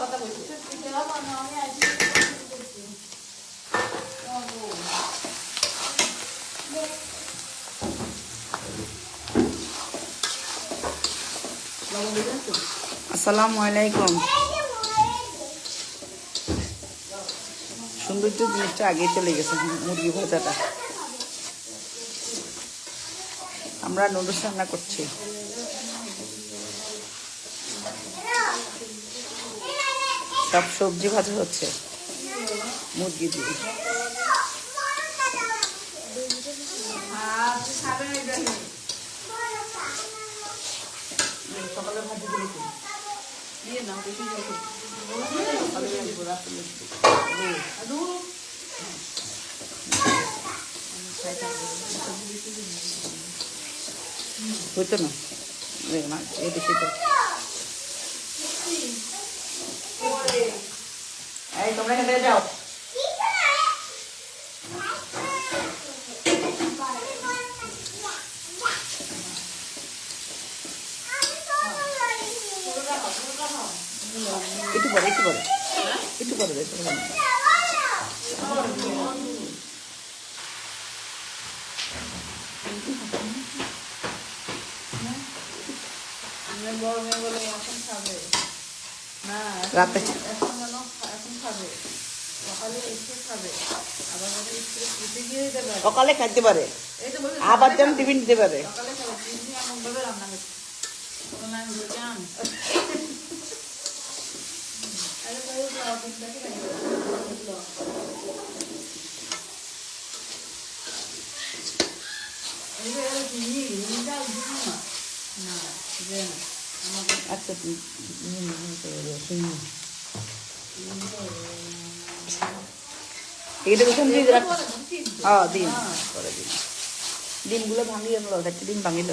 বলছি আসসালামু আলাইকুম। সৌন্দর্য জিনিসটা আগে চলে গেছে মুরগি ভাজাটা। আমরা নুডলস রান্না করছি। সব সবজি ভাজা হচ্ছে। মুরগি দিয়ে। সকালে বেশি। হইতো না দেখ না বেশি তো এই তোমরা এখান থেকে যাও একটু পরে একটু পরে একটু পরে দেখো এখন খাবে রাতে এখন এখন খাবে সকালে খাবে আবার দিয়ে দিতে সকালে খাইতে পারে আবার খাবে। টিফিন দিতে পারে রান্না তখন আচ্ছা শুনি। এটা তো দিন হ্যাঁ দিন পরে দিন ডিমগুলো ভাঙিয়ে আনলো একটা ডিম ভাঙিল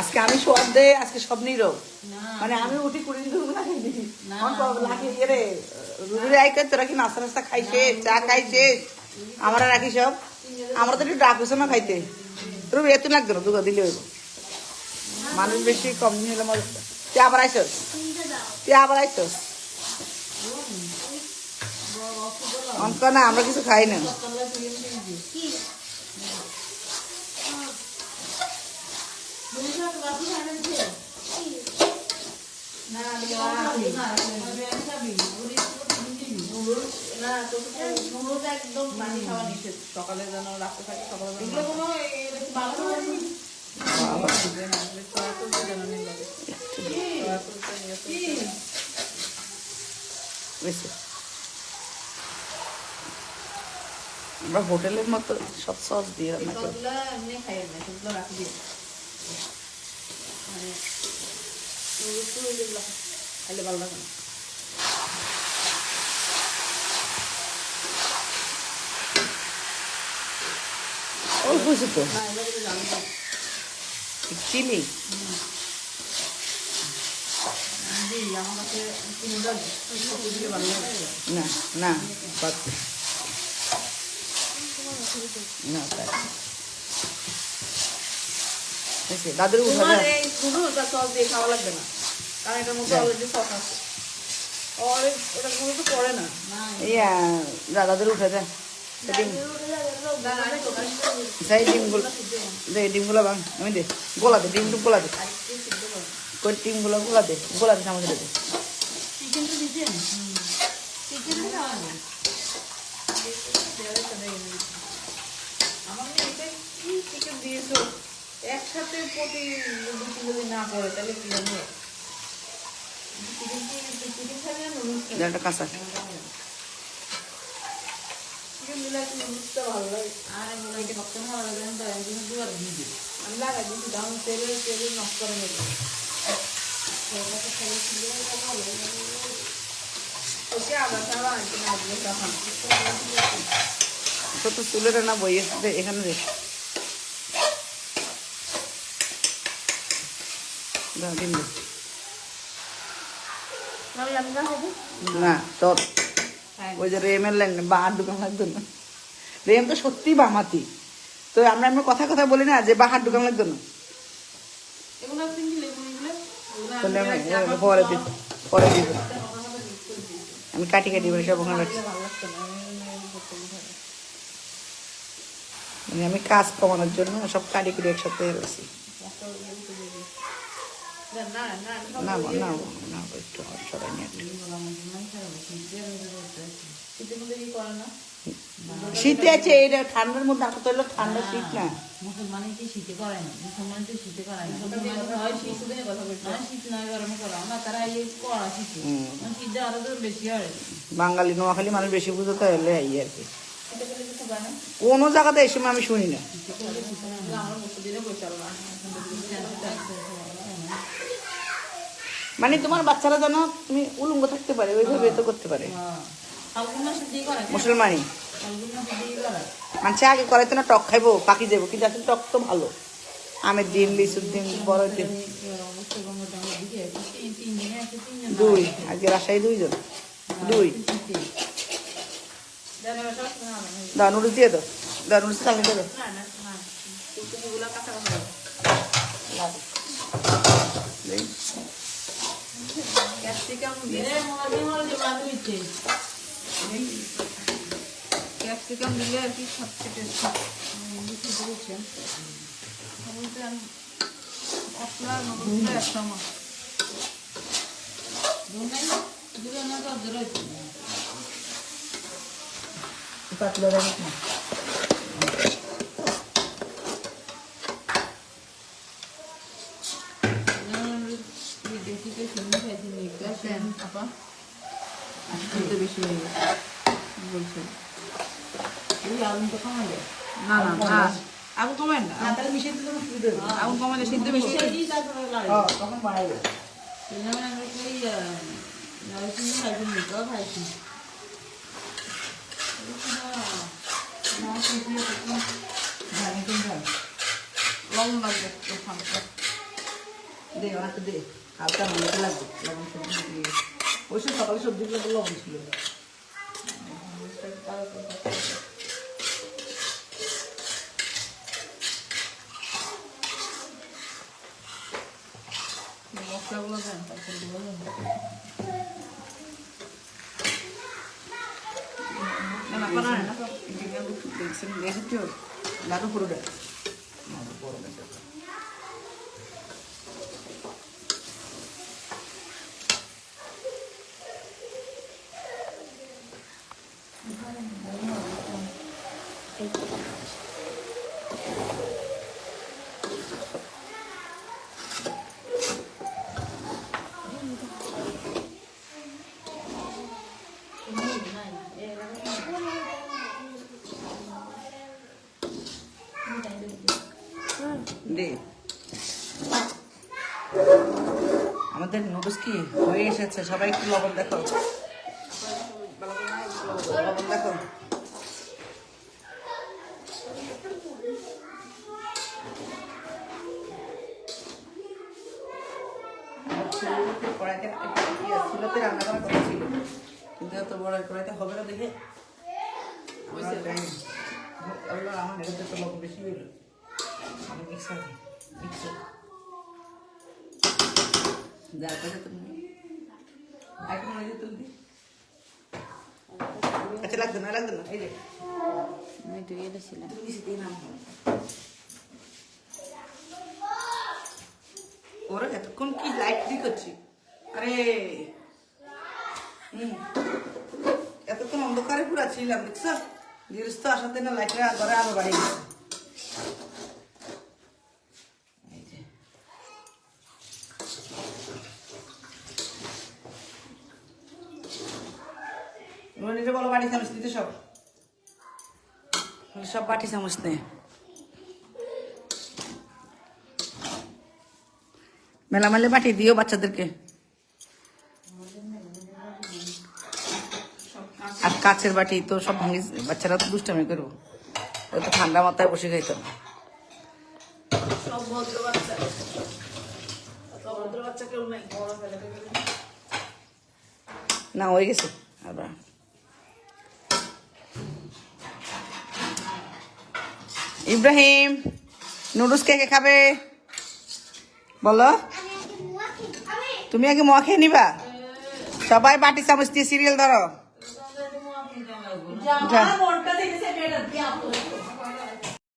আজকে আমি সব দে আজকে সব নীরব মানে আমি উঠি কুড়ি ইয়ে রে রুটি আইকে তোরা কি নাস্তা নাস্তা খাইছে চা খাইছে আমরা রাখি সব। আমরা তো একটু ডাক হইছে না খাইতে। রুবি এত লাগতো না দুগা দিলে হইব। মানুষ বেশি কম নিলে মজা তুই আবার আইসস? তুই আবার আইসস? অঙ্ক না আমরা কিছু খাই না। সকালে যেন থাকে আমরা হোটেলের মতো সব সস দিয়ে রান্না করি। এমনি খাই না সেগুলো রাখি দিয়ে মানে যেগুলো খাইলে ভালো লাগে না অল্প কিছু তো না এগুলো কিন্তু জানি না না না না তাই দাদুর উঠা যায় এই শুধু ওটা সস দিয়ে খাওয়া লাগবে না। কারণ এটার মধ্যে অলরেডি সস আছে। আর এটা কোনো তো করে না। ইয়া যা দাদুর উঠে যায় ডিমগুলো দে ডিমগুলো ভাঙ আমি দে। গোলা দে ডিম গোলা দে। ডিমগুলো গোলা দে গোলা দে আমাদের দে চিকেন তো দিতেন চিকেন খাওয়া না আমার মেয়ে এটা কি চিকেন দিয়েছ একসাথে প্রতি দুটি যদি না করে তাহলে কি হবে চিকেন চিকেন খাবে না নুডলস খাবে একটা কাঁচা চিকেন দিলে একটু নুডলসটা ভালো লাগে আর এগুলো এটা সবসময় ভালো লাগে না তাই আমি দুবার দিয়ে দিই আমি লাগাই দিচ্ছি দাম তেলে তেলে নষ্ট করে নেব ওকে আবার খাওয়া আনতে না দিয়ে তখন ছোট চুলের না বই এসে এখানে রে না তোর। হ্যাঁ। ওই যে রেমের দোকান লাগতো না। রেম তো সত্যি বামাতি। তো আমরা এমন কথা কথা বলি না যে বাহার দোকান লাগতো না। আমি পরে দিব পরে দিব। আমি কাটি কাটি সব ওখানে রাখছি মানে আমি কাজ কমানোর জন্য সব কাটি কুটি একসাথে রাখছি। না না না একটু না শীতে আছে এটা ঠান্ডার মধ্যে আর হলো ঠান্ডা শীত না। মুসলমানে কি শীতে করে না মুসলমান তো শীতে করে না কথা বলছি না শীত নয় গরমে করে না তারা এই করা শীতে হুম। শীতে আরও তো বেশি হয় বাঙালি নোয়াখালী মানুষ বেশি বুঝতে তাহলে এই আর কি। শীতে কোনো জায়গাতে এসে আমি শুনি না। আমার দিলে বসে আলো না মানে তোমার বাচ্চারা যেন তুমি উলঙ্গ থাকতে পারে ওইভাবে তো করতে পারে। মুসলমানি মানুষে আগে করে তো না টক খাইবো পাকি যাব কিন্তু আসলে টক তো ভালো। আমের দিন লিচুর দিন বড় দিন দুই আজকে রাজশাহী দুইজন। দুই। দাও নুডলস দিয়ে দাও। দাও নুডলস চালিয়ে দিয়ে দাও না না না এগুলো কাঁচা কাঁচা এই, ক্যাপসিকাম ক্যাপসিকাম দিলে আর কি সবচেয়ে টেস্ট বুঝতে পেরেছেন বলতে পাতলা না। দেখিতে শুনে খাইছি দেখেন আপা খেতে বেশি হয়ে গেছে বলছে এই আলু তো কমা যায় না না না আগুন কমেন তাহলে মিশিয়ে সুবিধা হবে। আগুন কমালে সিদ্ধ বেশি তখন। লবণ লাগবে দে। হালকা মরিচ লাগবে, লবণ সবজি দিয়ে। ওই সব সকালে সবজিগুলো তো লবণ ছিল। মশলাগুলো দেন তারপর দিব না না না দেখছেন, দেখেছ? লাগো পুরোটা। দে। আমাদের নুডলস কি হয়ে এসেছে সবাই একটু লবণ দেখো কড়াইতে চুলাতে রান্না করার কথা ছিল কিন্তু এত বড় কড়াইতে হবে না দেখে। আমরা এটাতে তো লবণ বেশি হইল। আমি মিক্সার মিক্সার যার কাছে তুমি ওই যে তুমি আচ্ছা লাগবে না লাগবে না এই যে। আমি তো এটা ছিলাম। তুমি কিছু দিয়ে ওরা এতক্ষণ কি লাইট দিয়ে করছি? আরে। হুম। এতক্ষণ অন্ধকারে পুরা ছিলাম, দেখছ? গৃহস্থ আসাতে না লাইটের ঘরে আলো বাড়ি গেছে বাটি চামচ সব। সব বাটি চামচ নে। মেলা মেলে বাটি দিও বাচ্চাদেরকে। আর কাছের বাটি তো সব ভাঙি বাচ্চারা তো দুষ্টামি করব। ও তো ঠান্ডা মাথায় বসে ফেলে না হয়ে গেছে। আবার ইব্রাহিম নুডলস কে কে খাবে? বলো। তুমি আগে মোয়া খেয়ে নিবা? সবাই বাটি চামচ দিয়ে সিরিয়াল ধরো। জামা মনটা থেকে সে বেড়া দিয়া